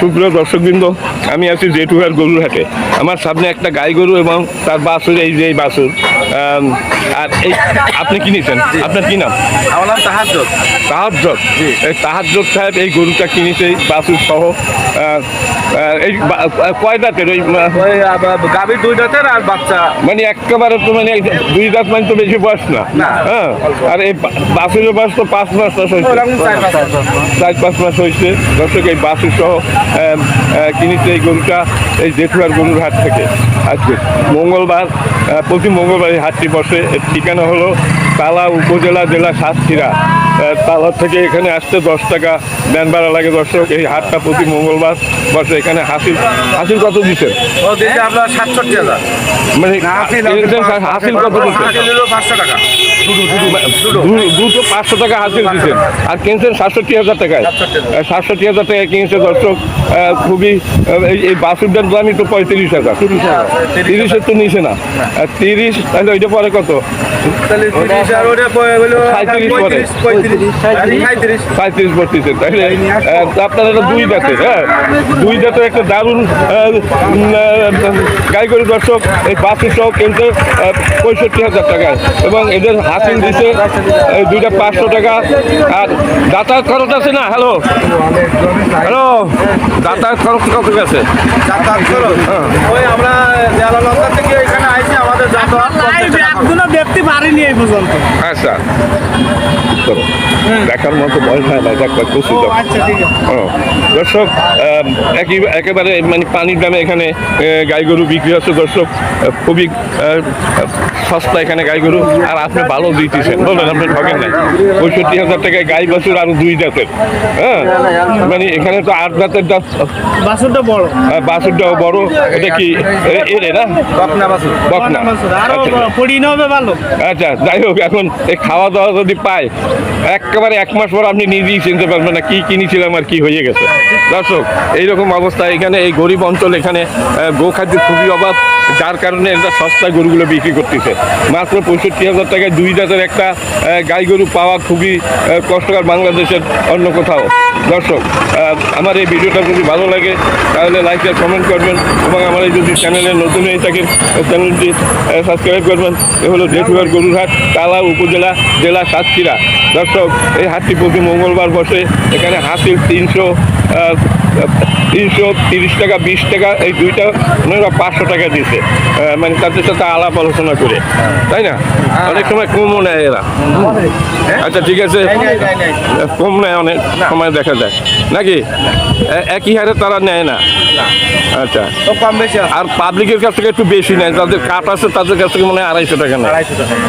সুপ্রিয় দর্শকবৃন্দ, আমি আছি জেঠুহার গরুর হাটে। আমার সামনে একটা গাই গরু এবং তার বাসুর এই যে বাসুর আর এই আপনি কি নিয়েছেন আপনার কি নাম? আমার নাম তাহাজ্জত তাহাজ্জত এই তাহাজ্জত সাহেব এই গরুটা কিনেছে বাছুর সহ এই কয় দাঁতের ওই গাভীর দুই দাঁতের আর বাচ্চা। মানে একেবারে তো মানে দুই দাঁত মানে তো বেশি বয়স না। হ্যাঁ? আর এই বা- বাছুরের বয়স তো পাঁচ মাস মাস? হয়েছে চার পাঁচ মাস। হয়েছে। দর্শক এই বাসু সহ কিনেছে এই গরুটা এই জেঠুয়ার গরুর হাট থেকে। আজকে মঙ্গলবার প্রতি মঙ্গলবার এই হাটটি বসে। এর ঠিকানা হলো তালা উপজেলা জেলা সাতক্ষীরা। তালা থেকে এখানে আসতে দশ টাকা ব্যান ভাড়া লাগে দর্শক। এই হাটটা প্রতি মঙ্গলবার বসে। এখানে হাসিল হাসিল কত দিচ্ছেন দিচ্ছে মানে হাসিল কত দিচ্ছেন পাঁচশো টাকা। দুটো পাঁচশো টাকা হাসিল দিচ্ছেন আর কিনছেন সাতষট্টি হাজার টাকায়। সাতষট্টি হাজার। টাকায় কিনেছে দর্শক খুবই এই- বাসুরটার দামই তো পঁয়ত্রিশ হাজার তিরিশের তো নিচে না। তিরিশ তাহলে ওইটা পরে কত? তাহলে তিরিশ আর ওটা প- হলো সাঁইত্রিশ পরে। পঁয়ত্রিশ পঁয়ত্রিশ। সাঁইত্রিশ। বত্রিশে তাহলে আপনার দুই দাঁতের হ্যাঁ। দুই দাঁতের একটা দারুণ গাই গরু দর্শক এই বাস সহ কিনছে পঁয়ষট্টি হাজার টাকা এবং এদের হাসিল দিছে এই দুইটা পাঁচশো টাকা। আর যাতায়াত খরচ আছে না? হ্যালো হ্যালো যাতায়াত খরচ কত আছে খরচ? হ্যাঁ। ওই আমরা থেকে এখানে আইছি আমাদের যাতায়াত এখনও দেখতে পারিনি এই পর্যন্ত। আচ্ছা। দেখার মতো ভয় হয় না দেখবার খুশি ও আচ্ছা ঠিক আছে। ও, দর্শক একই একেবারে মানে পানির দামে এখানে গাই গরু বিক্রি হচ্ছে। দর্শক খুবই সস্তা এখানে গাই গরু আর আপনি ভালো দিতেছেন। বলবেন আপনি ঠকেন নাই। পঁয়ষট্টি হাজার টাকায় গাই বাছুর আর দুই জাতের। হ্যাঁ? মানে এখানে তো আট জাতের জাত। বাসুরটা বড়। আহ, বাছুরটাও বড়। এটা কি এরে না বকনা বাছুর। বকনা। বাসুর আরও আচ্ছা। হবে ভালো। আচ্ছা যাই হোক, এখন এই খাওয়া দাওয়া যদি পায় একেবারে এক মাস পর আপনি নিজেই চিনতে পারবেন না কি কিনেছিলাম আর কি হয়ে গেছে। দর্শক, এইরকম অবস্থা এখানে, এই গরিব অঞ্চল এখানে গোখাদ্যের খুবই অভাব, যার কারণে এরা সস্তায় গরুগুলো বিক্রি করতেছে। মাত্র পঁয়ষট্টি হাজার টাকায় দুই জাতের একটা গাই গরু পাওয়া খুবই কষ্টকর বাংলাদেশের অন্য কোথাও। দর্শক আমার এই ভিডিওটা যদি ভালো লাগে, তাহলে লাইক আর কমেন্ট করবেন এবং আমার এই যদি চ্যানেলে নতুন হয়ে থাকে চ্যানেলটি সাবস্ক্রাইব করবেন। এ হলো জেঠুয়ার গরুরহাট কালা উপজেলা, জেলা সাতক্ষীরা। দর্শক, এই হাটটি প্রতি মঙ্গলবার বসে, এখানে হাতির তিনশো তিনশো তিরিশ টাকা বিশ টাকা এই দুইটা ওনারা পাঁচশো টাকা দিয়েছে মানে তাদের সাথে আলাপ আলোচনা করে। তাই না? অনেক সময় কমও নেয় এরা। আচ্ছা ঠিক আছে। কম নেয় অনেক সময় দেখা যায়। নাকি? একই হারে তারা নেয় না। আচ্ছা। কম বেশি আর পাবলিকের কাছ থেকে একটু বেশি নেয়। যাদের কাঠ আছে তাদের কাছ থেকে মনে হয় আড়াইশো টাকা নেয়।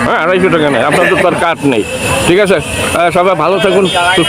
হ্যাঁ আড়াইশো টাকা নেয়। আপনার তো তার কাঠ নেই। ঠিক আছে? সবাই ভালো থাকুন সুস্থ